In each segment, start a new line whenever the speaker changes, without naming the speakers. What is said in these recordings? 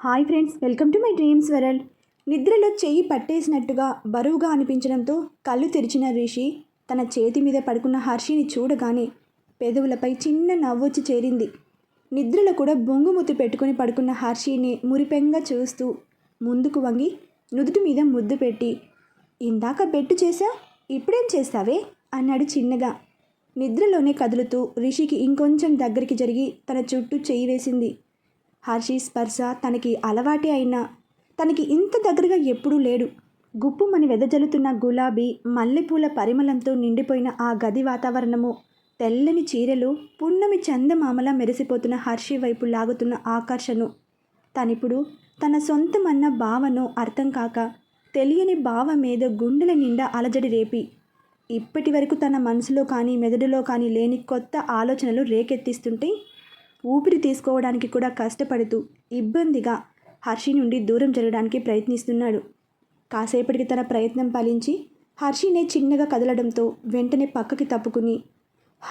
Hi friends welcome to my dreams world. నిద్రలో చెయ్యి పట్టేసినట్టుగా బరువుగా అనిపించడంతో కళ్ళు తెరిచిన రిషి తన చేతి మీద పడుకున్న హర్షిని చూడగానే పెదవులపై చిన్న నవ్వొచ్చి చేరింది. నిద్రలో కూడా బొంగుముద్దు పెట్టుకుని పడుకున్న హర్షిని మురిపెంగా చూస్తూ ముందుకు వంగి నుదుటి మీద ముద్దు పెట్టి ఇందాక బెట్టు చేసా ఇప్పుడేం చేస్తావే? అన్నాడు చిన్నగా. నిద్రలోనే కదులుతూ రిషికి ఇంకొంచెం దగ్గరికి జరిగి తన చుట్టూ చేయి వేసింది. హర్షి స్పర్శ తనకి అలవాటే అయినా తనకి ఇంత దగ్గరగా ఎప్పుడూ లేడు. గుప్పుమని వెదజల్లుతున్న గులాబీ మల్లెపూల పరిమళంతో నిండిపోయిన ఆ గది వాతావరణము తెల్లని చీరలు పున్నమి చందమామలా మెరిసిపోతున్న హర్షి వైపు లాగుతున్న ఆకర్షను. తనిప్పుడు తన సొంతమన్న భావను అర్థం కాక తెలియని భావ మీద గుండెల నిండా అలజడి రేపి. ఇప్పటి వరకు తన మనసులో కానీ మెదడులో కానీ లేని కొత్త ఆలోచనలు రేకెత్తిస్తుంటే ఊపిరి తీసుకోవడానికి కూడా కష్టపడుతూ ఇబ్బందిగా హర్షి నుండి దూరం జరగడానికి ప్రయత్నిస్తున్నాడు. కాసేపటికి తన ప్రయత్నం ఫలించి హర్షినే చిన్నగా కదలడంతో వెంటనే పక్కకి తప్పుకుని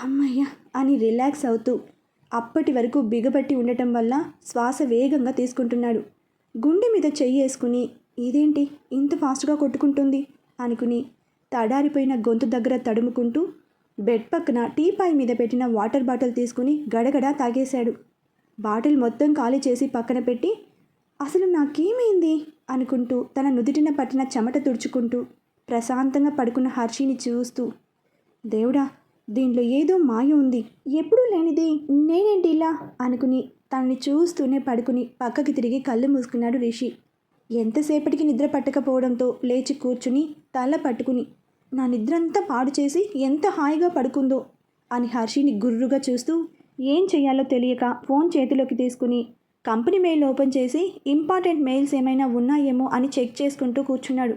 అమ్మయ్య అని రిలాక్స్ అవుతూ అప్పటి వరకు బిగబట్టి ఉండటం వల్ల శ్వాస వేగంగా తీసుకుంటున్నాడు. గుండె మీద చెయ్యి వేసుకుని ఇదేంటి ఇంత ఫాస్ట్గా కొట్టుకుంటుంది? అనుకుని తడారిపోయిన గొంతు దగ్గర తడుముకుంటూ బెడ్ పక్కన టీపాయ్ మీద పెట్టిన వాటర్ బాటిల్ తీసుకుని గడగడ తాగేశాడు. బాటిల్ మొత్తం ఖాళీ చేసి పక్కన పెట్టి అసలు నాకేమైంది? అనుకుంటూ తన నుదిటిన పట్టిన చెమట తుడుచుకుంటూ ప్రశాంతంగా పడుకున్న హర్షిని చూస్తూ దేవుడా దీంట్లో ఏదో మాయ ఉంది. ఎప్పుడూ లేనిది నేనేంటి ఇలా? అనుకుని తనని చూస్తూనే పడుకుని పక్కకి తిరిగి కళ్ళు మూసుకున్నాడు రిషి. ఎంతసేపటికి నిద్ర పట్టకపోవడంతో లేచి కూర్చుని తల పట్టుకుని నా నిద్రంతా పాడు చేసి ఎంత హాయిగా పడుకుందో అని హర్షిని గుర్రుగా చూస్తూ ఏం చేయాలో తెలియక ఫోన్ చేతిలోకి తీసుకుని కంపెనీ మెయిల్ ఓపెన్ చేసి ఇంపార్టెంట్ మెయిల్స్ ఏమైనా ఉన్నాయేమో అని చెక్ చేసుకుంటూ కూర్చున్నాడు.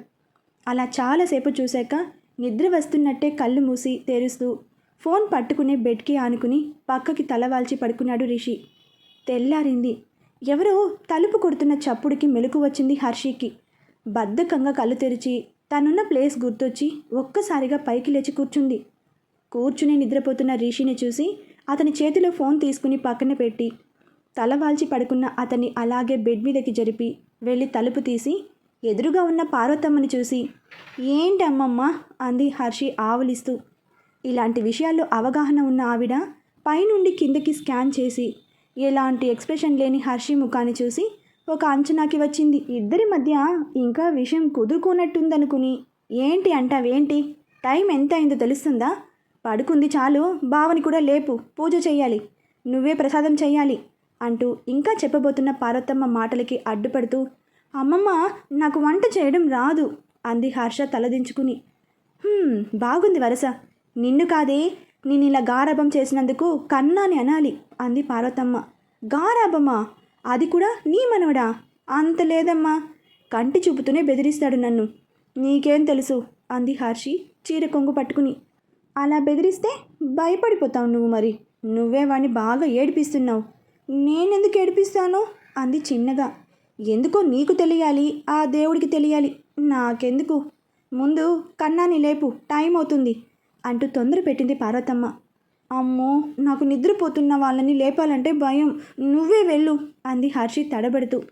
అలా చాలాసేపు చూశాక నిద్ర వస్తున్నట్టే కళ్ళు మూసి తెరుస్తూ ఫోన్ పట్టుకునే బెడ్కి ఆనుకుని పక్కకి తలవాల్చి పడుకున్నాడు రిషి. తెల్లారింది. ఎవరో తలుపు కొడుతున్న చప్పుడుకి మెలకు వచ్చింది హర్షికి. బద్ధకంగా కళ్ళు తెరిచి తనున్న ప్లేస్ గుర్తొచ్చి ఒక్కసారిగా పైకి లేచి కూర్చుంది. కూర్చుని నిద్రపోతున్న రిషిని చూసి అతని చేతిలో ఫోన్ తీసుకుని పక్కన పెట్టి తల వాల్చి పడుకున్న అతన్ని అలాగే బెడ్ మీదకి జరిపి వెళ్ళి తలుపు తీసి ఎదురుగా ఉన్న పార్వతమ్మని చూసి ఏంటి అమ్మమ్మ అంది హర్షి ఆవలిస్తూ. ఇలాంటి విషయాల్లో అవగాహన ఉన్న ఆవిడ పైనుండి కిందకి స్కాన్ చేసి ఎలాంటి ఎక్స్ప్రెషన్ లేని హర్షి ముఖాన్ని చూసి ఒక అంచనాకి వచ్చింది. ఇద్దరి మధ్య ఇంకా విషయం కుదురుకున్నట్టుందనుకుని. ఏంటి అంటావేంటి టైం ఎంత అయిందో తెలుస్తుందా? పడుకుంది చాలు. బావని కూడా లేపు. పూజ చేయాలి నువ్వే ప్రసాదం చేయాలి అంటూ ఇంకా చెప్పబోతున్న పార్వతమ్మ మాటలకి అడ్డుపడుతూ అమ్మమ్మ నాకు వంట చేయడం రాదు అంది హర్ష తలదించుకుని. బాగుంది వరస. నిన్ను కాదే నేను ఇలా గారాభం చేసినందుకు కన్నాని అనాలి అంది పార్వతమ్మ. గారాభమా? అది కూడా నీ మనవడా? అంత లేదమ్మా. కంటి చూపుతూనే బెదిరిస్తాడు నన్ను. నీకేం తెలుసు? అంది హర్షి చీర కొంగు పట్టుకుని. అలా బెదిరిస్తే భయపడిపోతావు నువ్వు మరి. నువ్వే వాణ్ణి బాగా ఏడిపిస్తున్నావు. నేనెందుకు ఏడిపిస్తాను? అంది చిన్నగా. ఎందుకో నీకు తెలియాలి ఆ దేవుడికి తెలియాలి. నాకెందుకు? ముందు కన్నాని లేపు టైం అవుతుంది అంటూ తొందర పెట్టింది పార్వతమ్మ. అమ్మో నాకు నిద్రపోతున్న వాళ్ళని లేపాలంటే భయం. నువ్వే వెళ్ళు అంది హర్షి తడబడుతూ.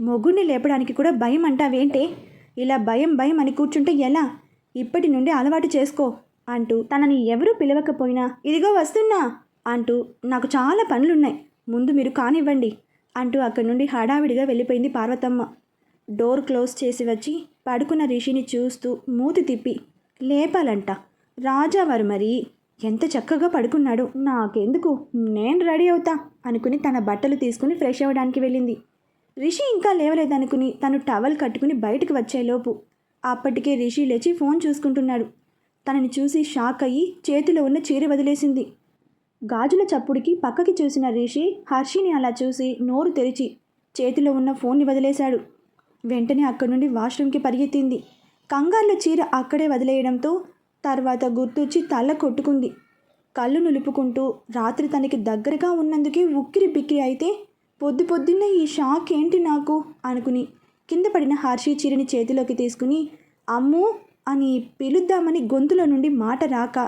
మొగుడిని లేపడానికి కూడా భయం అంటావేంటే? ఇలా భయం భయం అని కూర్చుంటే ఎలా? ఇప్పటి నుండి అలవాటు చేసుకో అంటూ తనని ఎవరూ పిలవకపోయినా ఇదిగో వస్తున్నా అంటూ నాకు చాలా పనులున్నాయి ముందు మీరు కానివ్వండి అంటూ అక్కడి నుండి హడావిడిగా వెళ్ళిపోయింది పార్వతమ్మ. డోర్ క్లోజ్ చేసి వచ్చి పడుకున్న రిషిని చూస్తూ మూతి తిప్పి లేపాలంట. రాజావారు మరి? ఎంత చక్కగా పడుకున్నాడు. నాకెందుకు? నేను రెడీ అవుతా అనుకుని తన బట్టలు తీసుకుని ఫ్రెష్ అవ్వడానికి వెళ్ళింది. రిషి ఇంకా లేవలేదనుకుని తను టవల్ కట్టుకుని బయటకు వచ్చేలోపు అప్పటికే రిషి లేచి ఫోన్ చూసుకుంటున్నాడు. తనని చూసి షాక్ అయ్యి చేతిలో ఉన్న చీర వదిలేసింది. గాజుల చప్పుడికి పక్కకి చూసిన రిషి హర్షిని అలా చూసి నోరు తెరిచి చేతిలో ఉన్న ఫోన్ని వదిలేశాడు. వెంటనే అక్కడి నుండి వాష్రూమ్కి పరిగెత్తింది. కంగారులో చీర అక్కడే వదిలేయడంతో తర్వాత గుర్తొచ్చి తల కొట్టుకుంది. కళ్ళు నులుపుకుంటూ రాత్రి తనకి దగ్గరగా ఉన్నందుకే ఉక్కిరి బిక్కిరి అయితే పొద్దు పొద్దున్న ఈ షాక్ ఏంటి నాకు? అనుకుని కింద పడిన హర్షి చీరని చేతిలోకి తీసుకుని అమ్ము అని పిలుద్దామని గొంతులో నుండి మాట రాక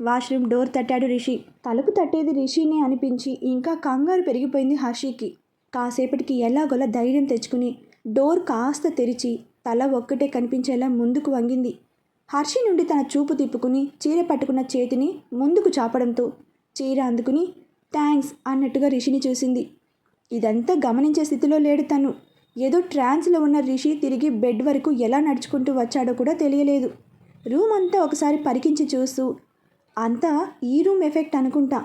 వాష్రూమ్ డోర్ తట్టాడు రిషి. తలుపు తట్టేది రిషినే అనిపించి ఇంకా కంగారు పెరిగిపోయింది హర్షికి. కాసేపటికి ఎలాగోలా ధైర్యం తెచ్చుకుని డోర్ కాస్త తెరిచి తల ఒక్కటే కనిపించేలా ముందుకు వంగింది. హర్షి నుండి తన చూపు తిప్పుకుని చీర పట్టుకున్న చేతిని ముందుకు చాపడంతో చీర అందుకుని థ్యాంక్స్ అన్నట్టుగా రిషిని చూసింది. ఇదంతా గమనించే స్థితిలో లేడు తను. ఏదో ట్రాన్స్లో ఉన్న రిషి తిరిగి బెడ్ వరకు ఎలా నడుచుకుంటూ వచ్చాడో కూడా తెలియలేదు. రూమ్ అంతా ఒకసారి పరికించి చూస్తూ అంతా ఈ రూమ్ ఎఫెక్ట్ అనుకుంటా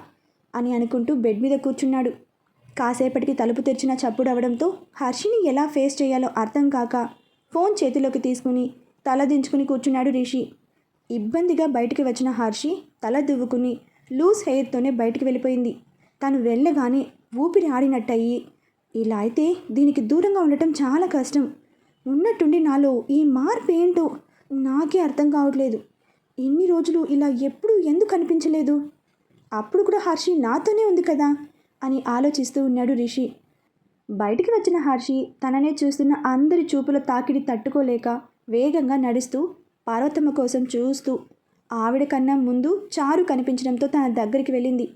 అని అనుకుంటూ బెడ్ మీద కూర్చున్నాడు. కాసేపటికి తలుపు తెరిచిన చప్పుడు అవడంతో హర్షిని ఎలా ఫేస్ చేయాలో అర్థం కాక ఫోన్ చేతిలోకి తీసుకుని తల దించుకుని కూర్చున్నాడు రిషి. ఇబ్బందిగా బయటికి వచ్చిన హర్షి తల దువ్వుకుని లూజ్ హెయిర్తోనే బయటికి వెళ్ళిపోయింది. తను వెళ్ళగానే ఊపిరి ఆడినట్టయి ఇలా అయితే దీనికి దూరంగా ఉండటం చాలా కష్టం. ఉన్నట్టుండి నాలో ఈ మార్పు ఏంటో నాకే అర్థం కావట్లేదు. ఇన్ని రోజులు ఇలా ఎప్పుడూ ఎందుకు అనిపించలేదు? అప్పుడు కూడా హర్షి నాతోనే ఉంది కదా? అని ఆలోచిస్తూ ఉన్నాడు రిషి. బయటికి వచ్చిన హర్షి తననే చూస్తున్న అందరి చూపుల తాకిడి తట్టుకోలేక వేగంగా నడుస్తూ పార్వతమ్మ కోసం చూస్తూ ఆవిడ కన్నా ముందు చారు కనిపించడంతో తన దగ్గరికి వెళ్ళింది.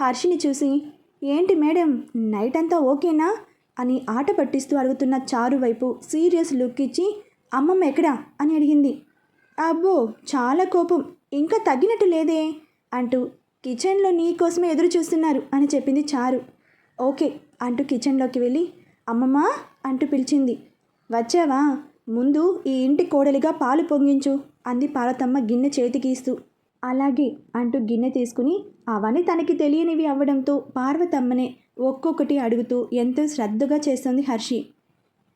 హర్షిని చూసి ఏంటి మేడం నైట్ అంతా ఓకేనా? అని ఆట పట్టిస్తూ అడుగుతున్న చారు వైపు సీరియస్ లుక్ ఇచ్చి అమ్మమ్మ ఎక్కడా? అని అడిగింది. అబ్బో చాలా కోపం. ఇంకా తగ్గినట్టు లేదే? అంటూ కిచెన్లో నీ కోసమే ఎదురు చూస్తున్నారు అని చెప్పింది చారు. ఓకే అంటూ కిచెన్లోకి వెళ్ళి అమ్మమ్మ అంటూ పిలిచింది. వచ్చావా? ముందు ఈ ఇంటి కోడలిగా పాలు పొంగించు అంది పార్వతమ్మ గిన్నె చేతికి ఇస్తూ అలాగే అంటూ గిన్నె తీసుకుని అవన్నీ తనకి తెలియనివి అవ్వడంతో పార్వతమ్మనే ఒక్కొక్కటి అడుగుతూ ఎంతో శ్రద్ధగా చేస్తుంది హర్షి.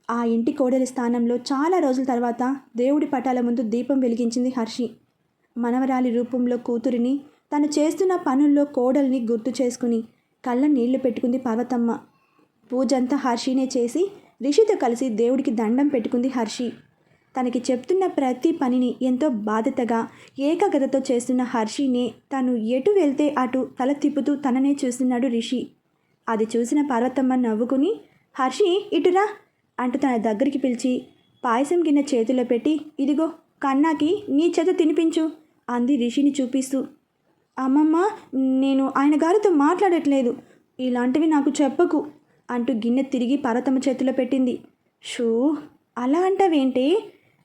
ఆ ఇంటి కోడలి స్థానంలో చాలా రోజుల తర్వాత దేవుడి పటాల ముందు దీపం వెలిగించింది హర్షి. మనవరాలి రూపంలో కూతురిని తను చేస్తున్న పనుల్లో కోడల్ని గుర్తు చేసుకుని కళ్ళ నీళ్ళు పెట్టుకుంది పార్వతమ్మ. పూజంతా హర్షినే చేసి రిషితో కలిసి దేవుడికి దండం పెట్టుకుంది హర్షి. తనకి చెప్తున్న ప్రతి పనిని ఎంతో బాధ్యతగా ఏకాగ్రతతో చేస్తున్న హర్షినే తను ఎటు వెళ్తే అటు తల తిప్పుతూ తననే చూస్తున్నాడు రిషి. అది చూసిన పార్వతమ్మ నవ్వుకుని హర్షి ఇటురా అంటూ తన దగ్గరికి పిలిచి పాయసం గిన్నె చేతిలో పెట్టి ఇదిగో కన్నాకి నీ చేత తినిపించు అంది రిషిని చూపిస్తూ. అమ్మమ్మ నేను ఆయన గారితో మాట్లాడట్లేదు. ఇలాంటివి నాకు చెప్పకు. అంటూ గిన్నె తిరిగి పార్వతమ్మ చేతిలో పెట్టింది. షూ అలా అంటావేంటి?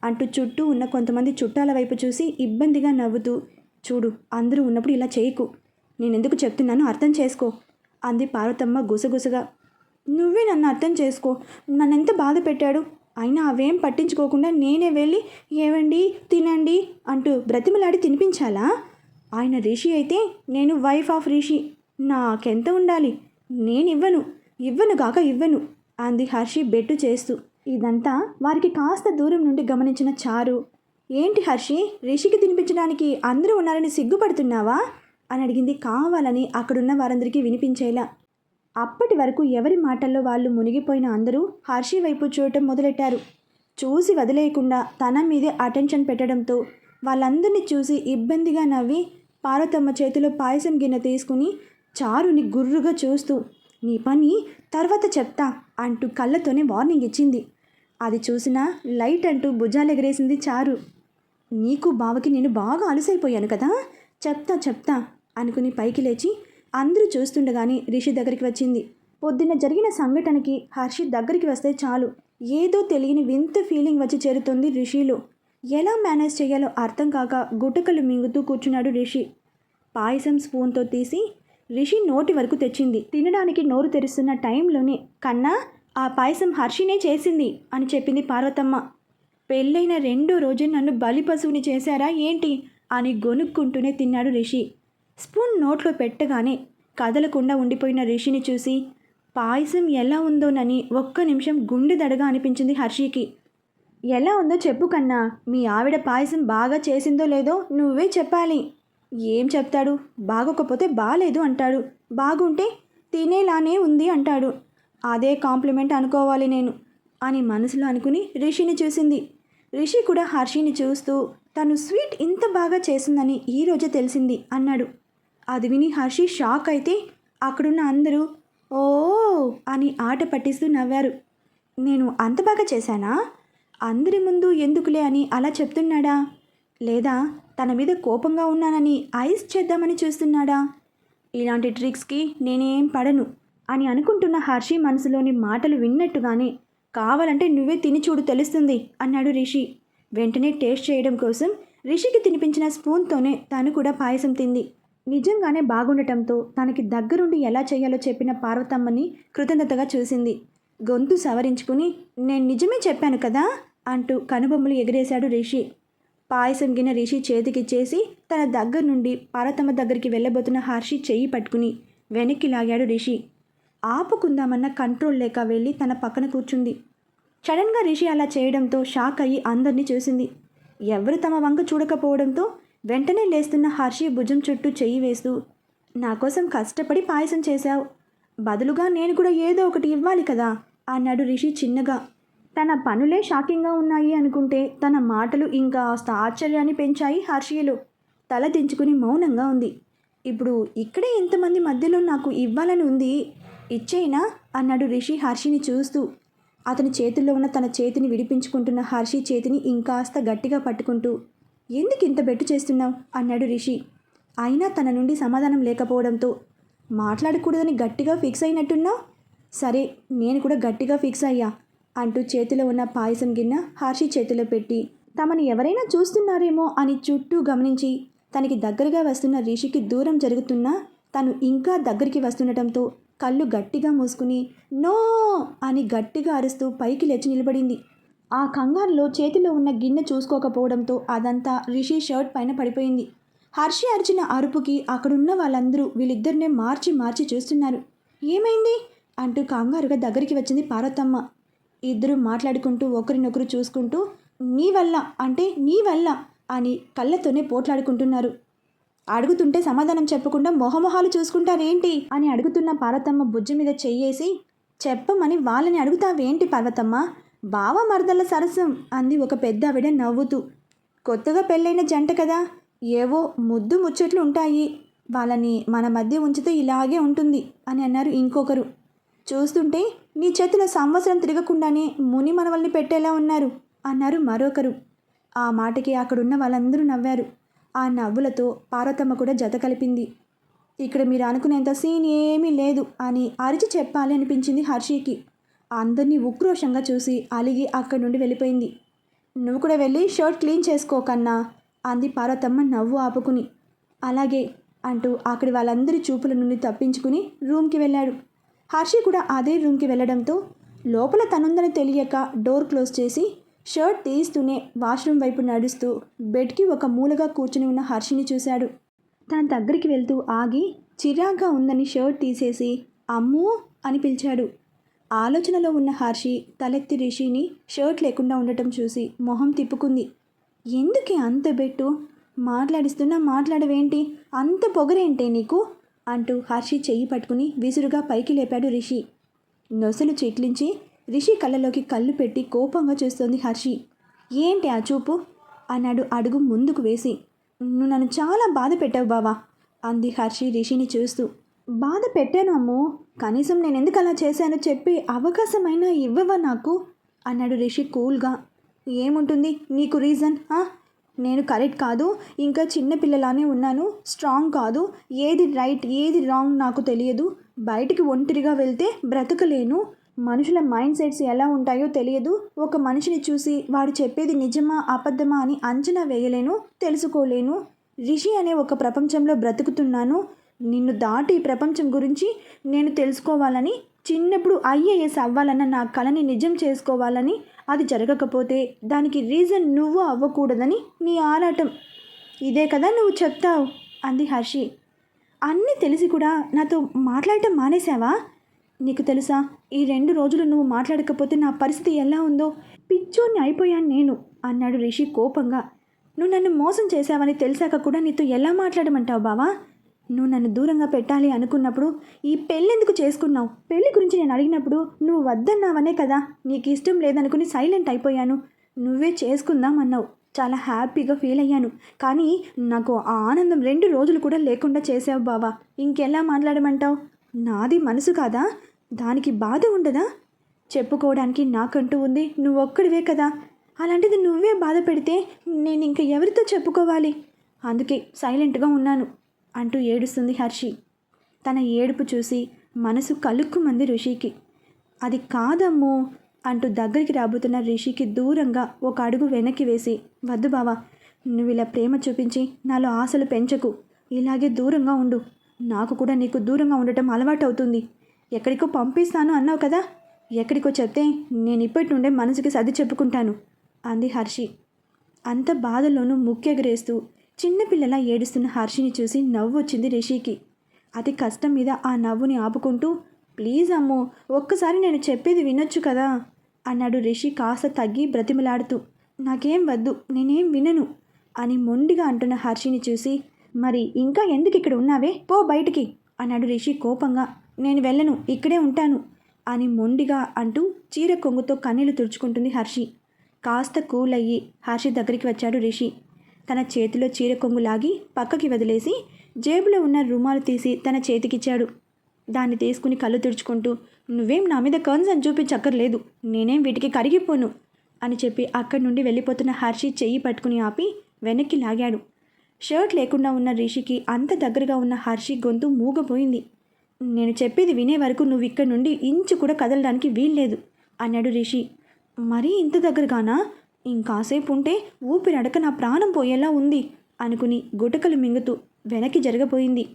అంటూ చుట్టూ ఉన్న కొంతమంది చుట్టాల వైపు చూసి ఇబ్బందిగా నవ్వుతూ చూడు అందరూ ఉన్నప్పుడు ఇలా చేయకు. నేనెందుకు చెప్తున్నానో అర్థం చేసుకో అంది పార్వతమ్మ గుసగుసగా. నువ్వే నన్ను అర్థం చేసుకో నన్నెంత బాధ పెట్టాడు? అయినా అవేం పట్టించుకోకుండా నేనే వెళ్ళి ఏవండి తినండి అంటూ బ్రతిమలాడి తినిపించాలా? ఆయన రిషి అయితే నేను వైఫ్ ఆఫ్ రిషి. నాకెంత ఉండాలి? నేను ఇవ్వను గాక ఇవ్వను అంది హర్షి బెట్టు చేస్తూ. ఇదంతా వారికి కాస్త దూరం నుండి గమనించిన చారు. ఏంటి హర్షి రిషికి తినిపించడానికి అందరూ ఉన్నారని సిగ్గుపడుతున్నావా? అని అడిగింది కావాలని అక్కడున్న వారందరికీ వినిపించేలా. అప్పటి వరకు ఎవరి మాటల్లో వాళ్ళు మునిగిపోయిన అందరూ హర్షి వైపు చూడటం మొదలెట్టారు. చూసి వదిలేయకుండా తన మీదే అటెన్షన్ పెట్టడంతో వాళ్ళందరినీ చూసి ఇబ్బందిగా నవ్వి పార్వతమ్మ చేతిలో పాయసం గిన్నె తీసుకుని చారుని గుర్రుగా చూస్తూ నీ పని తర్వాత చెప్తా అంటూ కళ్ళతోనే వార్నింగ్ ఇచ్చింది. అది చూసిన లైట్ అంటూ భుజాలు ఎగరేసింది చారు. నీకు బావకి నేను బాగా అలసైపోయాను కదా? చెప్తా చెప్తా అనుకుని పైకి లేచి అందరూ చూస్తుండగానే రిషి దగ్గరికి వచ్చింది. పొద్దున్న జరిగిన సంఘటనకి హర్షి దగ్గరికి వస్తే చాలు. ఏదో తెలియని వింత ఫీలింగ్ వచ్చి చేరుతుంది రిషిలో. ఎలా మేనేజ్ చేయాలో అర్థం కాక గుటకలు మింగుతూ కూర్చున్నాడు రిషి. పాయసం స్పూన్తో తీసి రిషి నోటి వరకు తెచ్చింది. తినడానికి నోరు తెరుస్తున్న టైంలోనే కన్నా ఆ పాయసం హర్షినే చేసింది అని చెప్పింది పార్వతమ్మ. పెళ్ళైన రెండో రోజు నన్ను బలి పశువుని చేశారా ఏంటి? అని గొనుక్కుంటూనే తిన్నాడు రిషి. స్పూన్ నోట్లో పెట్టగానే కదలకుండా ఉండిపోయిన రిషిని చూసి పాయసం ఎలా ఉందోనని ఒక్క నిమిషం గుండె దడగా అనిపించింది హర్షికి. ఎలా ఉందో చెప్పు కన్నా మీ ఆవిడ పాయసం బాగా చేసిందో లేదో నువ్వే చెప్పాలి. ఏం చెప్తాడు? బాగోకపోతే బాలేదు అంటాడు. బాగుంటే తినేలానే ఉంది అంటాడు. అదే కాంప్లిమెంట్ అనుకోవాలి నేను అని మనసులో అనుకుని రిషిని చూసింది. రిషి కూడా హర్షిని చూస్తూ తను స్వీట్ ఇంత బాగా చేసిందని ఈరోజే తెలిసింది అన్నాడు. అది విని హర్షి షాక్ అయితే అక్కడున్న అందరూ ఓ అని ఆట పట్టిస్తూ నవ్వారు. నేను అంత బాగా చేశానా? అందరి ముందు ఎందుకులే అని అలా చెప్తున్నాడా? లేదా తన మీద కోపంగా ఉన్నానని ఐస్ చేద్దామని చూస్తున్నాడా? ఇలాంటి ట్రిక్స్కి నేనేం పడను అని అనుకుంటున్న హర్షి మనసులోని మాటలు విన్నట్టుగానే కావాలంటే నువ్వే తిని చూడు తెలుస్తుంది అన్నాడు రిషి. వెంటనే టేస్ట్ చేయడం కోసం రిషికి తినిపించిన స్పూన్తోనే తను కూడా పాయసం తింది. నిజంగానే బాగుండటంతో తనకి దగ్గరుండి ఎలా చేయాలో చెప్పిన పార్వతమ్మని కృతజ్ఞతగా చూసింది. గొంతు సవరించుకుని నేను నిజమే చెప్పాను కదా అంటూ కనుబొమ్మలు ఎగిరేశాడు రిషి. పాయసం గిన్నె రిషి చేతికిచ్చేసి తన దగ్గర నుండి పార్వతమ్మ దగ్గరికి వెళ్ళబోతున్న హర్షి చెయ్యి పట్టుకుని వెనక్కి లాగాడు రిషి. ఆపుకుందామన్న కంట్రోల్ లేక వెళ్ళి తన పక్కన కూర్చుంది. సడన్గా రిషి అలా చేయడంతో షాక్ అయ్యి అందరినీ చూసింది. ఎవరు తమ వంక చూడకపోవడంతో వెంటనే లేస్తున్న హర్షి భుజం చుట్టూ చెయ్యి వేస్తూ నా కోసం కష్టపడి పాయసం చేశావు. బదులుగా నేను కూడా ఏదో ఒకటి ఇవ్వాలి కదా అన్నాడు రిషి చిన్నగా. తన పనులే షాకింగ్గా ఉన్నాయి అనుకుంటే తన మాటలు ఇంకా కాస్త ఆశ్చర్యాన్ని పెంచాయి హర్షియలు తల దించుకుని మౌనంగా ఉంది. ఇప్పుడు ఇక్కడే ఇంతమంది మధ్యలో నాకు ఇవ్వాలని ఉంది. ఇచ్చేనా అన్నాడు రిషి హర్షిని చూస్తూ. అతని చేతుల్లో ఉన్న తన చేతిని విడిపించుకుంటున్న హర్షి చేతిని ఇంకాస్త గట్టిగా పట్టుకుంటూ. ఎందుకు ఇంత బెట్టు చేస్తున్నావు? అన్నాడు రిషి. అయినా తన నుండి సమాధానం లేకపోవడంతో మాట్లాడకూడదని గట్టిగా ఫిక్స్ అయినట్టున్నావు? సరే నేను కూడా గట్టిగా ఫిక్స్ అయ్యా. అంటూ చేతిలో ఉన్న పాయసం గిన్నె హర్షి చేతిలో పెట్టి తమని ఎవరైనా చూస్తున్నారేమో అని చుట్టూ గమనించి తనకి దగ్గరగా వస్తున్న రిషికి దూరం జరుగుతున్నా తను ఇంకా దగ్గరికి వస్తుండటంతో కళ్ళు గట్టిగా మూసుకుని నో అని గట్టిగా అరుస్తూ పైకి లేచి నిలబడింది. ఆ కంగారులో చేతిలో ఉన్న గిన్నె చూసుకోకపోవడంతో అదంతా రిషి షర్ట్ పైన పడిపోయింది. హర్షి అరిచిన అరుపుకి అక్కడున్న వాళ్ళందరూ వీళ్ళిద్దరినే మార్చి మార్చి చూస్తున్నారు. ఏమైంది? అంటూ కంగారుగా దగ్గరికి వచ్చింది పార్వతమ్మ. ఇద్దరు మాట్లాడుకుంటూ ఒకరినొకరు చూసుకుంటూ నీ వల్ల అంటే నీ వల్ల అని కళ్ళతోనే పోట్లాడుకుంటున్నారు. అడుగుతుంటే సమాధానం చెప్పకుండా మొహమొహాలు చూసుకుంటారేంటి అని అడుగుతున్న పార్వతమ్మ బుజ్జి మీద చెయ్యేసి చెప్పమని వాళ్ళని అడుగుతావేంటి పార్వతమ్మ? బావ మరదల సరసం అంది ఒక పెద్ద ఆవిడ నవ్వుతూ. కొత్తగా పెళ్ళైన జంట కదా ఏవో ముద్దు ముచ్చట్లు ఉంటాయి. వాళ్ళని మన మధ్య ఉంచితే ఇలాగే ఉంటుంది అని అన్నారు ఇంకొకరు. చూస్తుంటే నీ చేతిలో సంవత్సరం తిరగకుండానే ముని మనవల్ని పెట్టేలా ఉన్నారు అన్నారు మరొకరు. ఆ మాటకి అక్కడున్న వాళ్ళందరూ నవ్వారు. ఆ నవ్వులతో పార్వతమ్మ కూడా జత కలిపింది. ఇక్కడ మీరు అనుకునేంత సీన్ ఏమీ లేదు అని అరిచి చెప్పాలి అనిపించింది హర్షికి. అందరినీ ఉక్రోషంగా చూసి అలిగి అక్కడి నుండి వెళ్ళిపోయింది. నువ్వు కూడా వెళ్ళి షర్ట్ క్లీన్ చేసుకోకన్నా అంది పార్వతమ్మ నవ్వు ఆపుకుని. అలాగే అంటూ అక్కడి వాళ్ళందరి చూపుల నుండి తప్పించుకుని రూమ్కి వెళ్ళాడు. హర్షి కూడా అదే రూమ్కి వెళ్ళడంతో లోపల తనుందని తెలియక డోర్ క్లోజ్ చేసి షర్ట్ తీస్తూనే వాష్రూమ్ వైపు నడుస్తూ బెడ్కి ఒక మూలగా కూర్చుని ఉన్న హర్షిని చూశాడు. తన దగ్గరికి వెళ్తూ ఆగి చిరాగ్గా ఉందని షర్ట్ తీసేసి అమ్మూ అని పిలిచాడు. ఆలోచనలో ఉన్న హర్షి తలెత్తి రిషిని షర్ట్ లేకుండా ఉండటం చూసి మొహం తిప్పుకుంది. ఎందుకే అంత బెట్టు? మాట్లాడిస్తున్నా మాట్లాడవేంటి? అంత పొగరేంటే నీకు? అంటూ హర్షి చెయ్యి పట్టుకుని విసురుగా పైకి లేపాడు రిషి. నొసలు చిట్లించి రిషి కళ్ళలోకి కళ్ళు పెట్టి కోపంగా చూస్తోంది హర్షి. ఏంటి ఆ చూపు? అన్నాడు అడుగు ముందుకు వేసి. నువ్వు నన్ను చాలా బాధ పెట్టావు బావా అంది హర్షి రిషిని చూస్తూ. బాధ పెట్టాను అమ్మో కనీసం నేను ఎందుకు అలా చేశానో చెప్పి అవకాశమైనా ఇవ్వవా నాకు? అన్నాడు రిషి కూల్గా. ఏముంటుంది? నీకు రీజన్ ఆ? నేను కరెక్ట్ కాదు ఇంకా చిన్నపిల్లలానే ఉన్నాను స్ట్రాంగ్ కాదు ఏది రైట్ ఏది రాంగ్ నాకు తెలియదు. బయటికి ఒంటరిగా వెళ్తే బ్రతకలేను. మనుషుల మైండ్ సెట్స్ ఎలా ఉంటాయో తెలియదు. ఒక మనిషిని చూసి వాడు చెప్పేది నిజమా అబద్ధమా అని అంచనా వేయలేను తెలుసుకోలేను. రిషి అనే ఒక ప్రపంచంలో బ్రతుకుతున్నాను. నిన్ను దాటి ప్రపంచం గురించి నేను తెలుసుకోవాలని చిన్నప్పుడు ఐఏఎస్ అవ్వాలన్న నా కళని నిజం చేసుకోవాలని అది జరగకపోతే దానికి రీజన్ నువ్వు అవ్వకూడదని నీ ఆరాటం. ఇదే కదా నువ్వు చెప్తావు అంది హర్షి. అన్నీ తెలిసి కూడా నాతో మాట్లాడటం మానేశావా? నీకు తెలుసా ఈ రెండు రోజులు నువ్వు మాట్లాడకపోతే నా పరిస్థితి ఎలా ఉందో? పిచ్చోని అయిపోయాను నేను అన్నాడు రిషి కోపంగా. నువ్వు నన్ను మోసం చేశావని తెలిసాక కూడా నీతో ఎలా మాట్లాడమంటావు బావా? నువ్వు నన్ను దూరంగా పెట్టాలి అనుకున్నప్పుడు ఈ పెళ్ళెందుకు చేసుకున్నావు? పెళ్ళి గురించి నేను అడిగినప్పుడు నువ్వు వద్దన్నావనే కదా? నీకు ఇష్టం లేదనుకుని సైలెంట్ అయిపోయాను. నువ్వే చేసుకుందాం అన్నావు చాలా హ్యాపీగా ఫీల్ అయ్యాను. కానీ నాకు ఆ ఆనందం రెండు రోజులు కూడా లేకుండా చేసావు బావా. ఇంకెలా మాట్లాడమంటావు? నాది మనసు కాదా? దానికి బాధ ఉండదా? చెప్పుకోవడానికి నాకంటూ ఉంది. నువ్వు ఒక్కడివే కదా. అలాంటిది నువ్వే బాధ పెడితే నేను ఇంక ఎవరితో చెప్పుకోవాలి? అందుకే సైలెంట్గా ఉన్నాను. అంటూ ఏడుస్తుంది హర్షి. తన ఏడుపు చూసి మనసు కలుక్కుమంది ఋషికి. అది కాదమ్మో అంటూ దగ్గరికి రాబోతున్న రిషికి దూరంగా ఒక అడుగు వెనక్కి వేసి వద్దు బావా నువ్వు ఇలా ప్రేమ చూపించి నాలో ఆశలు పెంచకు. ఇలాగే దూరంగా ఉండు. నాకు కూడా నీకు దూరంగా ఉండటం అలవాటు అవుతుంది ఎక్కడికో పంపిస్తాను అన్నావు కదా? ఎక్కడికో చెప్తే నేను ఇప్పటి నుండే మనసుకి సర్ది చెప్పుకుంటాను అంది హర్షి. అంత బాధలోనూ ముక్కెగరేస్తూ చిన్నపిల్లల ఏడుస్తున్న హర్షిని చూసి నవ్వు వచ్చింది రిషికి. అతి కష్టం మీద ఆ నవ్వుని ఆపుకుంటూ ప్లీజ్ అమ్మో ఒక్కసారి నేను చెప్పేది వినొచ్చు కదా? అన్నాడు రిషి కాస్త తగ్గి బ్రతిమలాడుతూ. నాకేం వద్దు నేనేం వినను అని మొండిగా అంటున్న హర్షిని చూసి మరి ఇంకా ఎందుకు ఇక్కడ ఉన్నావే? పో బయటికి అన్నాడు రిషి కోపంగా. నేను వెళ్ళను ఇక్కడే ఉంటాను అని మొండిగా అంటూ చీర కొంగుతో కన్నీళ్ళు తుడుచుకుంటుంది హర్షి. కాస్త కూల్ అయ్యి హర్షి దగ్గరికి వచ్చాడు రిషి. తన చేతిలో చీర కొంగు లాగి పక్కకి వదిలేసి జేబులో ఉన్న రుమాలు తీసి తన చేతికిచ్చాడు. దాన్ని తీసుకుని కళ్ళు తుడుచుకుంటూ నువ్వేం నా మీద కన్సర్న్ చూపించక్కర్లేదు. నేనేం వీటికి కరిగిపోను అని చెప్పి అక్కడి నుండి వెళ్ళిపోతున్న హర్షి చెయ్యి పట్టుకుని ఆపి వెనక్కి లాగాడు. షర్ట్ లేకుండా ఉన్న రిషికి అంత దగ్గరగా ఉన్న హర్షి గొంతు మూగపోయింది నేను చెప్పేది వినే వరకు నువ్వు ఇక్కడి నుండి ఇంచు కూడా కదలడానికి వీల్లేదు అన్నాడు రిషి. మరీ ఇంత దగ్గరగానా? ఇంకాసేపు ఉంటే ఊపిరడక నా ప్రాణం పోయేలా ఉంది అనుకుని గుటకలు మింగుతూ వెనక్కి జరగబోయింది.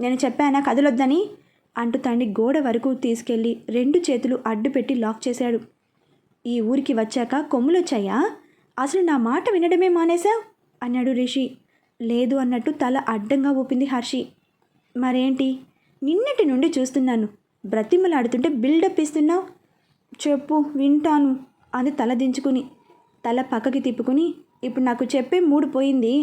నేను చెప్పానా కదలొద్దని? అంటూ తండ్రి గోడ వరకు తీసుకెళ్ళి రెండు చేతులు అడ్డుపెట్టి లాక్ చేశాడు. ఈ ఊరికి వచ్చాక కొమ్ములొచ్చాయా? అసలు నా మాట వినడమే మానేశావు? అన్నాడు రిషి. లేదు అన్నట్టు తల అడ్డంగా ఊపింది హర్షి. మరేంటి? నిన్నటి నుండి చూస్తున్నాను. బ్రతిమలాడుతుంటే బిల్డప్ ఇస్తున్నావు? చెప్పు వింటాను అని తల దించుకుని తల పక్కకి తిప్పుకుని ఇప్పుడు నాకు చెప్పే మూడు పోయింది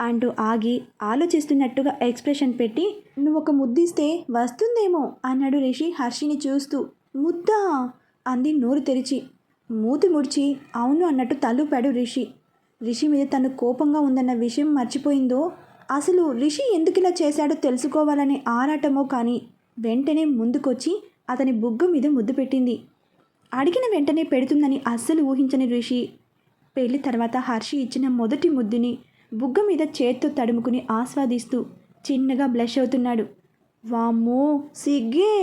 అంటూ ఆగి ఆలోచిస్తున్నట్టుగా ఎక్స్ప్రెషన్ పెట్టి నువ్వు ఒక ముద్దిస్తే వస్తుందేమో అన్నాడు రిషి హర్షిని చూస్తూ. ముద్దా? అంది నోరు తెరిచి. మూతి ముడిచి అవును అన్నట్టు తలుపాడు రిషి. రిషి మీద తను కోపంగా ఉందన్న విషయం మర్చిపోయిందో అసలు రిషి ఎందుకు ఇలా చేశాడో తెలుసుకోవాలనే ఆరాటమో కానీ వెంటనే ముందుకొచ్చి అతని బుగ్గ మీద ముద్దు పెట్టింది. అడిగిన వెంటనే పెడుతుందని అస్సలు ఊహించని రిషి పెళ్ళి తర్వాత హర్షి ఇచ్చిన మొదటి ముద్దుని బుగ్గ మీద చేత్తో తడుముకుని ఆస్వాదిస్తూ చిన్నగా బ్లష్ అవుతున్నాడు. వామ్మో సిగ్గే!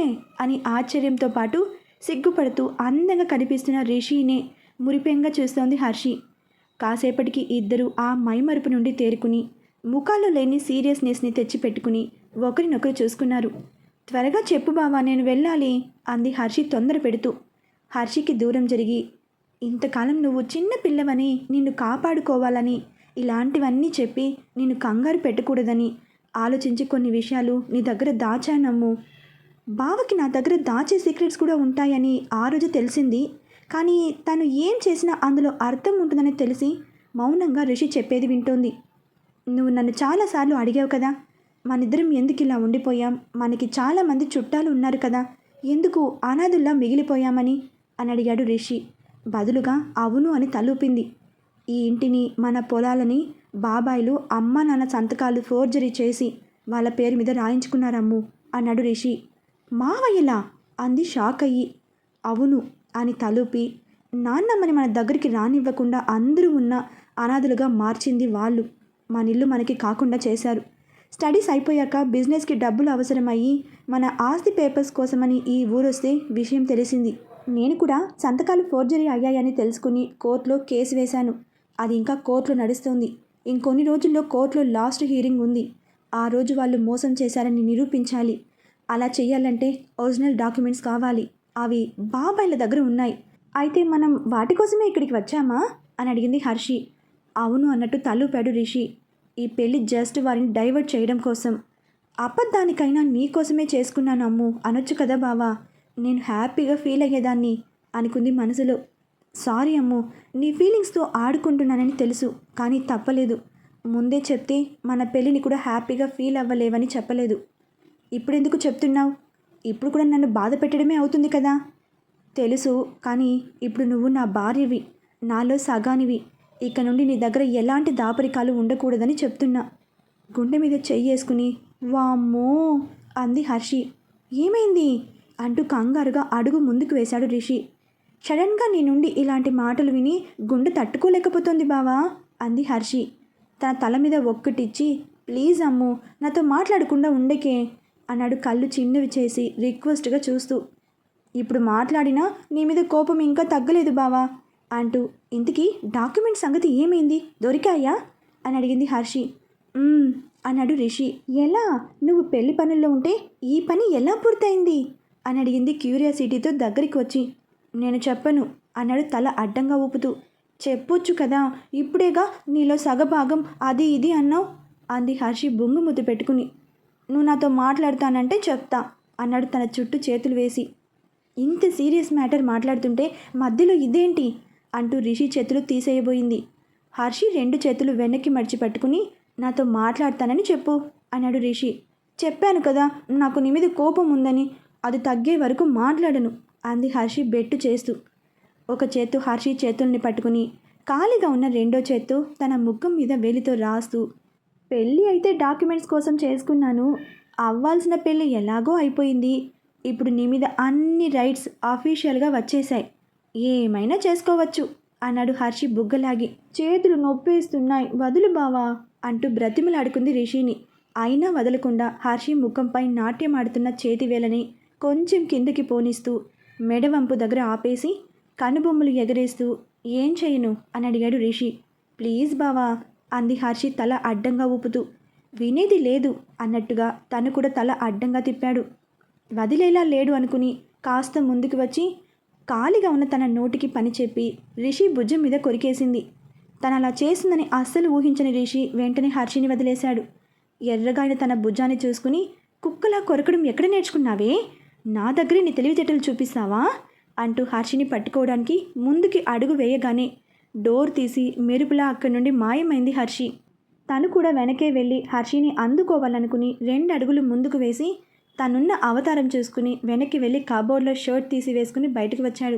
అని ఆశ్చర్యంతో పాటు సిగ్గుపడుతూ అందంగా కనిపిస్తున్న రిషినే మురిపెంగా చూస్తోంది హర్షి. కాసేపటికి ఇద్దరు ఆ మైమరుపు నుండి తేరుకుని ముఖాల్లో లేని సీరియస్నెస్ని తెచ్చిపెట్టుకుని ఒకరినొకరు చూసుకున్నారు. త్వరగా చెప్పు బావా నేను వెళ్ళాలి అంది హర్షి తొందర పెడుతూ హర్షికి దూరం జరిగి ఇంతకాలం నువ్వు చిన్న పిల్లవని నిన్ను కాపాడుకోవాలని ఇలాంటివన్నీ చెప్పి నిన్ను కంగారు పెట్టకూడదని ఆలోచించి కొన్ని విషయాలు నీ దగ్గర దాచానమ్ము. బావకి నా దగ్గర దాచే సీక్రెట్స్ కూడా ఉంటాయని ఆ రోజు తెలిసింది. కానీ తను ఏం చేసినా అందులో అర్థం ఉంటుందని తెలిసి మౌనంగా ఋషి చెప్పేది వింటోంది. నువ్వు నన్ను చాలాసార్లు అడిగావు కదా మనిద్దరం ఎందుకు ఇలా ఉండిపోయాం? మనకి చాలామంది చుట్టాలు ఉన్నారు కదా ఎందుకు అనాథుల్లా మిగిలిపోయామని అని అడిగాడు రిషి బదులుగా అవును అని తలూపింది. ఈ ఇంటిని మన పొలాలని బాబాయిలు అమ్మ నాన్న సంతకాలు ఫోర్జరీ చేసి వాళ్ళ పేరు మీద రాయించుకున్నారమ్ము అన్నాడు రిషి. మావయ్యలా అంది షాక్ అయ్యి. అవును అని తలూపి. నాన్నమ్మని మన దగ్గరికి రానివ్వకుండా అందరూ ఉన్న అనాథులుగా మార్చింది వాళ్ళు. మన ఇల్లు మనకి కాకుండా చేశారు. స్టడీస్ అయిపోయాక బిజినెస్కి డబ్బులు అవసరమయ్యి మన ఆస్తి పేపర్స్ కోసమని ఈ ఊరొస్తే విషయం తెలిసింది. నేను కూడా సంతకాలు ఫోర్జరీ అయ్యాయని తెలుసుకుని కోర్టులో కేసు వేశాను. అది ఇంకా కోర్టులో నడుస్తుంది. ఇంకొన్ని రోజుల్లో కోర్టులో లాస్ట్ హీరింగ్ ఉంది. ఆ రోజు వాళ్ళు మోసం చేశారని నిరూపించాలి. అలా చేయాలంటే ఒరిజినల్ డాక్యుమెంట్స్ కావాలి. అవి బాబాయిల దగ్గర ఉన్నాయి. అయితే మనం వాటి కోసమే ఇక్కడికి వచ్చామా? అని అడిగింది హర్షి. అవును అన్నట్టు తలుపాడు రిషి. ఈ పెళ్ళి జస్ట్ వారిని డైవర్ట్ చేయడం కోసం. అబద్ధానికైనా నీ కోసమే చేసుకున్నాను అమ్ము. అనొచ్చు కదా బావా. నేను హ్యాపీగా ఫీల్ అయ్యేదాన్ని అనుకుంది మనసులో. సారీ అమ్మో నీ ఫీలింగ్స్తో ఆడుకుంటున్నానని తెలుసు కానీ తప్పలేదు. ముందే చెప్తే మన పెళ్ళిని కూడా హ్యాపీగా ఫీల్ అవ్వలేవని చెప్పలేదు. ఇప్పుడెందుకు చెప్తున్నావు? ఇప్పుడు కూడా నన్ను బాధ పెట్టడమే అవుతుంది కదా? తెలుసు కానీ ఇప్పుడు నువ్వు నా భార్యవి నాలో సగానివి. ఇక నుండి నీ దగ్గర ఎలాంటి దాపరికాలు ఉండకూడదని చెప్తున్నా. గుండె మీద చెయ్యేసుకుని వామ్మో అంది హర్షి. ఏమైంది? అంటూ కంగారుగా అడుగు ముందుకు వేశాడు రిషి. సడన్గా నీ నుండి ఇలాంటి మాటలు విని గుండె తట్టుకోలేకపోతుంది బావా అంది హర్షి. తన తల మీద ఒక్కటిచ్చి ప్లీజ్ అమ్ము నాతో మాట్లాడకుండా ఉండకే అన్నాడు కళ్ళు చిన్నవి చేసి రిక్వెస్ట్గా చూస్తూ. ఇప్పుడు మాట్లాడినా నీ మీద కోపం ఇంకా తగ్గలేదు బావా అంటూ. ఇంతకీ డాక్యుమెంట్ సంగతి ఏమైంది? దొరికాయా? అని అడిగింది హర్షి. అన్నాడు రిషి. ఎలా? నువ్వు పెళ్ళి పనుల్లో ఉంటే ఈ పని ఎలా పూర్తయింది? అని అడిగింది క్యూరియాసిటీతో దగ్గరికి వచ్చి నేను చెప్పను అన్నాడు తల అడ్డంగా ఊపుతూ. చెప్పొచ్చు కదా ఇప్పుడేగా నీలో సగభాగం అది ఇది అన్నావు? అంది హర్షి బొంగు ముద్దు పెట్టుకుని. నువ్వు నాతో మాట్లాడతానంటే చెప్తా అన్నాడు తన చుట్టూ చేతులు వేసి. ఇంత సీరియస్ మ్యాటర్ మాట్లాడుతుంటే మధ్యలో ఇదేంటి? అంటూ రిషి చేతులు తీసేయబోయింది. హర్షి రెండు చేతులు వెనక్కి మడిచి పట్టుకుని నాతో మాట్లాడతానని చెప్పు అన్నాడు రిషి. చెప్పాను కదా నాకు నీ మీద కోపం ఉందని అది తగ్గే వరకు మాట్లాడను అంది హర్షి బెట్టు చేస్తూ. ఒక చేత్తు హర్షి చేతుల్ని పట్టుకుని ఖాళీగా ఉన్న రెండో చేత్తు తన ముఖం మీద వేలితో రాస్తూ పెళ్ళి అయితే డాక్యుమెంట్స్ కోసం చేసుకున్నాను అవ్వాల్సిన పెళ్ళి ఎలాగో అయిపోయింది. ఇప్పుడు నీ మీద అన్ని రైట్స్ అఫీషియల్గా వచ్చేసాయి ఏమైనా చేసుకోవచ్చు అన్నాడు హర్షి బుగ్గలాగి. చేతులు నొప్పేస్తున్నాయి వదులు బావా అంటూ బ్రతిమలాడుకుంది రిషిని. అయినా వదలకుండా హర్షి ముఖంపై నాట్యమాడుతున్న చేతివేలని కొంచెం కిందకి పోనిస్తూ మెడవంపు దగ్గర ఆపేసి కనుబొమ్మలు ఎగరేస్తూ ఏం చేయను? అని అడిగాడు రిషి. ప్లీజ్ బావా అంది హర్షి తల అడ్డంగా ఊపుతూ. వినేది లేదు అన్నట్టుగా తను కూడా తల అడ్డంగా తిప్పాడు. వదిలేలా లేడు అనుకుని కాస్త ముందుకు వచ్చి ఖాళీగా ఉన్న తన నోటికి పని చెప్పి రిషి భుజం మీద కొరికేసింది. తను అలా చేసిందని అస్సలు ఊహించని రిషి వెంటనే హర్షిని వదిలేశాడు. ఎర్రగాయన తన భుజాన్ని చూసుకుని కుక్కలా కొరకడం ఎక్కడ నేర్చుకున్నావే? నా దగ్గరే నీ తెలివితేటలు చూపిస్తావా? అంటూ హర్షిని పట్టుకోవడానికి ముందుకి అడుగు వేయగానే డోర్ తీసి మెరుపులా అక్కడి నుండి మాయమైంది హర్షి. తను కూడా వెనకే వెళ్ళి హర్షిని అందుకోవాలనుకుని రెండు అడుగులు ముందుకు వేసి తనున్న అవతారం చూసుకుని వెనక్కి వెళ్ళి కబోర్డ్లో షర్ట్ తీసి వేసుకుని బయటకు వచ్చాడు.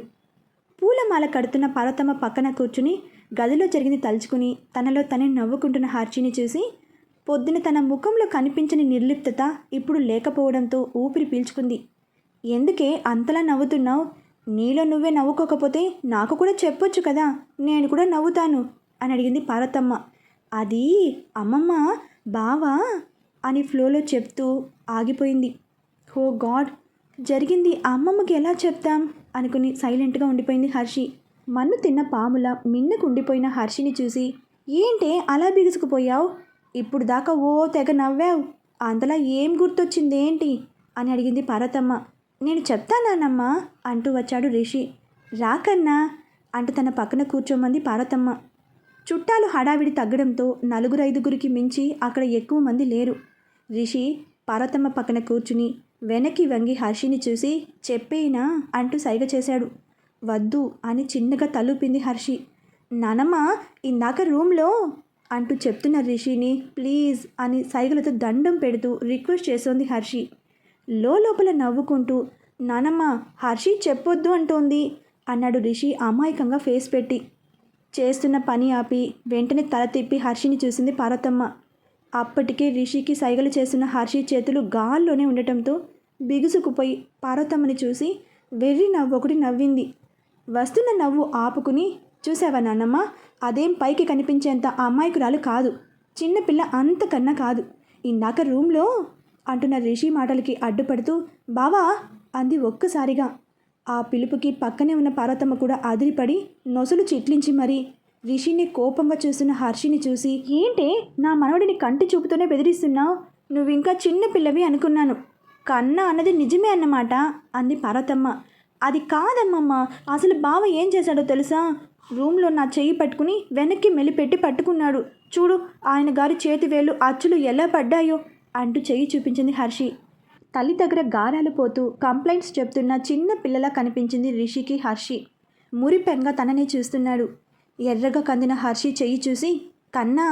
పూలమాల కడుతున్న పర్వతమ్మ పక్కన కూర్చుని గదిలో జరిగింది తలుచుకుని తనలో తనే నవ్వుకుంటున్న హర్షిని చూసి పొద్దున తన ముఖంలో కనిపించని నిర్లిప్తత ఇప్పుడు లేకపోవడంతో ఊపిరి పీల్చుకుంది. ఎందుకే అంతలా నవ్వుతున్నావు? నీలో నువ్వే నవ్వుకోకపోతే నాకు కూడా చెప్పొచ్చు కదా. నేను కూడా నవ్వుతాను అని అడిగింది పార్వతమ్మ. అది అమ్మమ్మ బావా అని ఫ్లోలో చెప్తూ ఆగిపోయింది. హో గాడ్! జరిగింది అమ్మమ్మకి ఎలా చెప్తాం? అనుకుని సైలెంట్గా ఉండిపోయింది హర్షి. మన్ను తిన్న పాముల మిన్నకు ఉండిపోయిన హర్షిని చూసి ఏంటే అలా బిగుసుకుపోయావు? ఇప్పుడు దాకా ఓ తెగ నవ్వావు. అంతలా ఏం గుర్తొచ్చింది ఏంటి అని అడిగింది పార్వతమ్మ. నేను చెప్తానానమ్మా అంటూ వచ్చాడు రిషి. రాకన్నా అంటూ తన పక్కన కూర్చోమంది పార్వతమ్మ. చుట్టాలు హడావిడి తగ్గడంతో నలుగురు ఐదుగురికి మించి అక్కడ ఎక్కువ మంది లేరు. రిషి పార్వతమ్మ పక్కన కూర్చుని వెనక్కి వంగి హర్షిని చూసి చెప్పేనా? అంటూ సైగ చేశాడు. వద్దు అని చిన్నగా తలుపింది హర్షి. నానమ్మ ఇందాక రూమ్లో అంటూ చెప్తున్న రిషిని ప్లీజ్ అని సైగలతో దండం పెడుతూ రిక్వెస్ట్ చేస్తోంది హర్షి. లోపల నవ్వుకుంటూ నానమ్మ హర్షి చెప్పొద్దు అంటోంది అన్నాడు రిషి అమాయకంగా ఫేస్ పెట్టి. చేస్తున్న పని ఆపి వెంటనే తల తిప్పి హర్షిని చూసింది పార్వతమ్మ. అప్పటికే రిషికి సైగలు చేస్తున్న హర్షి చేతులు గాల్లోనే ఉండటంతో బిగుసుకుపోయి పార్వతమ్మని చూసి వెర్రి నవ్వు ఒకటి నవ్వింది. వస్తున్న నవ్వు ఆపుకుని చూసావా నాన్నమ్మ అదేం పైకి కనిపించేంత అమాయకురాలు కాదు. చిన్నపిల్ల అంతకన్నా కాదు. ఇందాక రూమ్లో అంటున్న రిషి మాటలకి అడ్డుపడుతూ బావా! అంది ఒక్కసారిగా. ఆ పిలుపుకి పక్కనే ఉన్న పార్వతమ్మ కూడా అదిరిపడి నొసలు చిట్లించి మరీ రిషిని కోపంగా చూస్తున్న హర్షిని చూసి ఏంటి? నా మనవడిని కంటి చూపుతోనే బెదిరిస్తున్నావు? నువ్వు ఇంకా చిన్న పిల్లవి అనుకున్నాను. కన్న అన్నది నిజమే అన్నమాట అంది పార్వతమ్మ. అది కాదమ్మమ్మ. అసలు బావ ఏం చేశాడో తెలుసా? రూమ్లో నా చెయ్యి పట్టుకుని వెనక్కి మెలిపెట్టి పట్టుకున్నాడు. చూడు ఆయన గారి చేతి వేలు అచ్చులు ఎలా పడ్డాయో. అంటూ చెయ్యి చూపించింది హర్షి. తల్లి దగ్గర గారాలు పోతూ కంప్లైంట్స్ చెప్తున్న చిన్న పిల్లలా కనిపించింది రిషికి హర్షి. మురిపెంగా తననే చూస్తున్నాడు. ఎర్రగా కందిన హర్షి చెయ్యి చూసి కన్నా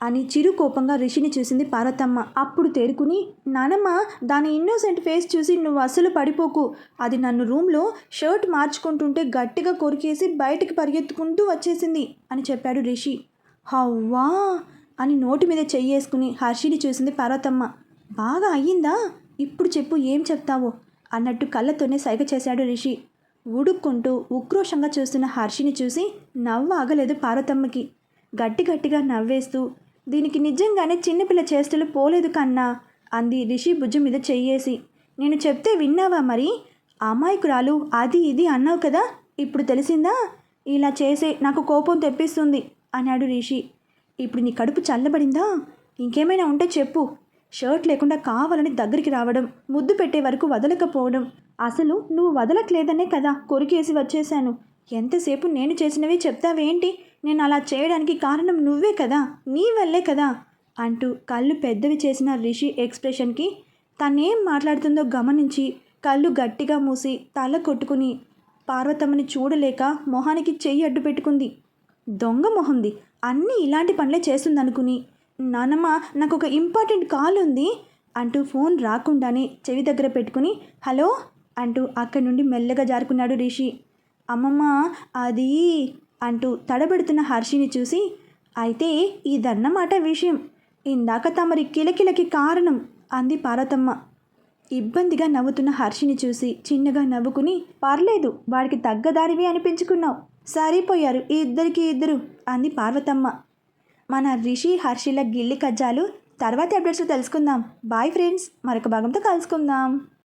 అని చిరు కోపంగా రిషిని చూసింది పార్వతమ్మ. అప్పుడు తేరుకుని నానమ్మ దాని ఇన్నోసెంట్ ఫేస్ చూసి నువ్వు అస్సలు పడిపోకు. అది నన్ను రూమ్లో షర్ట్ మార్చుకుంటుంటే గట్టిగా కొరికేసి బయటికి పరిగెత్తుకుంటూ వచ్చేసింది అని చెప్పాడు రిషి. హవ్వా! అని నోటి మీద చెయ్యేసుకుని హర్షిని చూసింది పార్వతమ్మ. బాగా అయ్యిందా? ఇప్పుడు చెప్పు ఏం చెప్తావో? అన్నట్టు కళ్ళతోనే సైగ చేశాడు రిషి. ఉడుక్కుంటూ ఉక్రోషంగా చూస్తున్న హర్షిని చూసి నవ్వు ఆగలేదు పార్వతమ్మకి. గట్టి గట్టిగా నవ్వేస్తూ దీనికి నిజంగానే చిన్నపిల్ల చేష్టలు పోలేదు కన్నా అంది రిషి భుజం మీద చెయ్యేసి నేను చెప్తే విన్నావా మరి? అమాయకురాలు అది ఇది అన్నావు కదా? ఇప్పుడు తెలిసిందా? ఇలా చేసే నాకు కోపం తెప్పిస్తుంది అన్నాడు రిషి. ఇప్పుడు నీ కడుపు చల్లబడిందా? ఇంకేమైనా ఉంటే చెప్పు. షర్ట్ లేకుండా కావాలని దగ్గరికి రావడం ముద్దు పెట్టే వరకు వదలకపోవడం. అసలు నువ్వు వదలట్లేదనే కదా కొరికేసి వచ్చేశాను. ఎంతసేపు నేను చేసినవి చెప్తావేంటి నేను అలా చేయడానికి కారణం నువ్వే కదా నీ వల్లే కదా అంటూ కళ్ళు పెద్దవి చేసిన రిషి ఎక్స్ప్రెషన్కి తనేం మాట్లాడుతుందో గమనించి కళ్ళు గట్టిగా మూసి తల కొట్టుకుని పార్వతమ్మని చూడలేక మొహానికి చెయ్యి అడ్డు పెట్టుకుంది దొంగ మొహంది. అన్నీ ఇలాంటి పనులే చేస్తుందనుకుని నానమ్మ నాకు ఒక ఇంపార్టెంట్ కాల్ ఉంది అంటూ ఫోన్ రాకుండానే చెవి దగ్గర పెట్టుకుని హలో అంటూ అక్కడి నుండి మెల్లగా జారుకున్నాడు రిషి. అమ్మమ్మ అది అంటూ తడబెడుతున్న హర్షిని చూసి అయితే ఇదన్నమాట విషయం. ఇందాక తమరి కిలకిలకి కారణం అంది పార్వతమ్మ. ఇబ్బందిగా నవ్వుతున్న హర్షిని చూసి చిన్నగా నవ్వుకుని పర్లేదు వాడికి తగ్గదారివి అనిపించుకున్నావు. సరిపోయారు. ఈ ఇద్దరికి ఇద్దరు అంది పార్వతమ్మ. మన రిషి హర్షిల గిల్లి కజ్జాలు తర్వాతి అప్డేట్స్లో తెలుసుకుందాం. బాయ్ ఫ్రెండ్స్ మరొక భాగంతో కలుసుకుందాం.